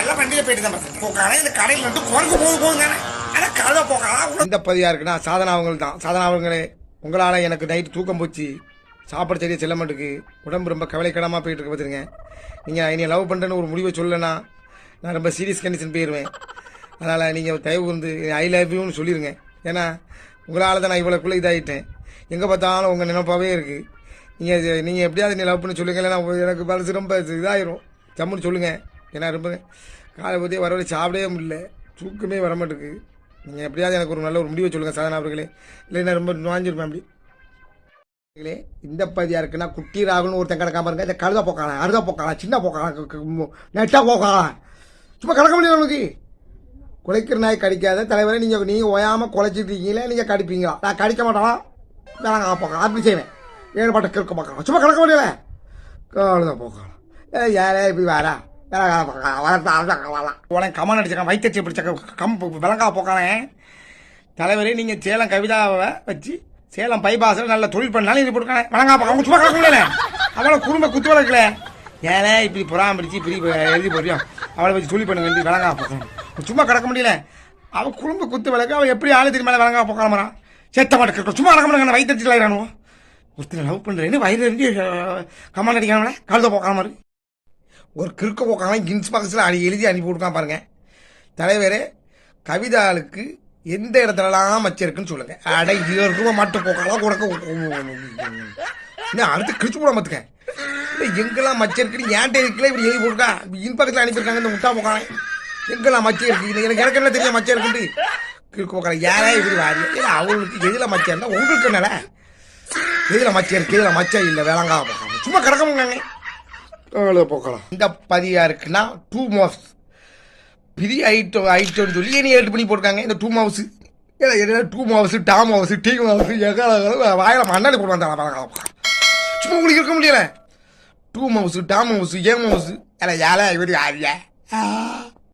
எல்லாம் போயிட்டு தான் இந்த கடையில் வந்து குரங்கு போகுது தானே. ஆனால் இந்த பதியாக இருக்குன்னா சாதனா அவங்கள் தான். சாதனா அவங்களே உங்களால் எனக்கு நைட்டு தூக்கம் போச்சு. சாப்பாடு சரியாக செல்ல மாட்டுக்கு உடம்பு ரொம்ப கவலைக்கிடமாக போயிட்டு இருக்க பார்த்துருங்க நீங்கள் என்னை லவ் பண்ணுறேன்னு ஒரு முடிவை சொல்லலைன்னா நான் ரொம்ப சீரியஸ் கண்டிஷன் போயிடுவேன் அதனால் நீங்கள் தயவு வந்து ஐ லவ் யூன்னு சொல்லிடுங்க ஏன்னா உங்களால் தான் நான் இவ்வளோக்குள்ளே இதாகிட்டேன் எங்கே பார்த்தாலும் உங்கள் நினைப்பாவே இருக்குது நீங்கள் நீங்கள் எப்படியாவது நீ லவ் பண்ணி சொல்லுங்க இல்லைன்னா எனக்கு மனசு ரொம்ப இதாயிரும். ஜம்முன்னு சொல்லுங்கள் ஏன்னா ரொம்ப காலை பற்றி வர வரை சாப்பிடவே முடியல. தூக்கமே வர மாட்டேங்குது நீங்கள் எப்படியாவது எனக்கு ஒரு நல்ல ஒரு முடிவை சொல்லுங்கள் சாதனா அவர்களே. இல்லைன்னா ரொம்ப நுழைஞ்சிருப்பேன் அப்படி. இந்த பதியாக இருக்குன்னா குட்டி ராகுன்னு ஒருத்தன் கிடக்காம பாருங்க. இந்த கழுத போக்கலாம் அருதா போக்கலாம் சின்ன போக்கலாம் நெட்டாக போக்கலாம் சும்மா கிடக்க முடியல உனக்கு குலைக்கிற நாய் கடிக்காத தலைவரை நீங்கள் நீங்கள் ஓயாமல் குலைச்சிட்டு இருக்கீங்களே நீங்கள் கடிப்பீங்களா? நான் கடிக்க மாட்டானா? வேணாங்க போக்கலாம் அப்படி செய்வேன். ஏழு பாட்டை கிறுக்க பார்க்கலாம் சும்மா கிடக்க முடியல. கழுத போக்கலாம் ஏ யாரே இப்படி வாரா? உனக்கு கமல் அடிச்சக்கான் வைத்தச்சி பிடிச்ச கம் விலங்கா போக்கானே. தலைவரே நீங்கள் சேலம் கவிதாவை வச்சு சேலம் பைபாஸில் நல்ல தொழில் பண்ணாலும் இது போட்டுக்கானே வழங்கா அவங்க சும்மா கிடக்க அவளை குடும்ப குத்து வளர்க்கல. ஏனே இப்படி புறாம பிடிச்சி இப்படி எழுதி போறியும் அவளை வச்சு தொழில் பண்ண வேண்டி விலங்கா போக்கணும். சும்மா கிடக்க முடியல. அவள் குடும்ப குத்து விளக்கு அவள் எப்படி ஆளு திரும்ப வழங்கா போக்கலாமா சேத்த மாட்டேன் சும்மா கிடக்க முடியும் வயிற்று ஒருத்தர் லவ் பண்ணுறேன்னு வயிறு இருந்து கமாண்ட் அடிக்காமல கழுத போக்காம இருக்கு ஒரு கிறுக்க போக்கான கின்ஸ் பாக்ஸில் அடி எழுதி அனுப்பி கொடுக்காம பாருங்கள் தலைவரே கவிதாளுக்கு எந்த இடத்துலலாம் மச்சிருக்குன்னு சொல்லுங்கள் அடை இது இருக்கும் மாட்டு போக்கெல்லாம் கூட இன்னும் அடுத்து கிழிச்சு போட மாத்துக்க இல்லை எங்கெல்லாம் மச்சம் இருக்குன்னு ஏன்ட்ட இருக்குல்ல இப்படி எழுதி போட்டுக்கா இன்பக்கத்தில் அனுப்பியிருக்காங்க இந்த முட்டா போக்கான எங்கெல்லாம் மச்சம் இருக்கு இல்லை எனக்கு எனக்கு என்ன தெரியும் மச்சம் இருக்குன்ட்டு கிறுக்கு போக்கலாம் யாரா இப்படி வாரி? இல்லை அவங்களுக்கு எதில் மச்சம் இருந்தால் உங்களுக்கு என்னல? எதில் மச்சம் இருக்கு எதில் மச்சம் இல்லை வேளாங்கா சும்மா கிடக்க முடியாங்க அவ்வளோ போக்கலாம் இந்த பதியா இருக்குன்னா டூ மவுஸ் பெரிய ஐட்டோ ஐட்டோன்னு சொல்லி என்ன ஏட்டு பண்ணி போட்டிருக்காங்க. இந்த டூ மவுஸ் என்ன two mouse Tom house the mouse எகால வாயில மண்ணாடி போட்டு வந்தாங்க. சும்மா உங்களுக்கு இருக்க முடியல. டூ மவுஸ் டாம் ஹவுஸ் ஏ மவுஸ் ஏல ஏல இவரு யாரியா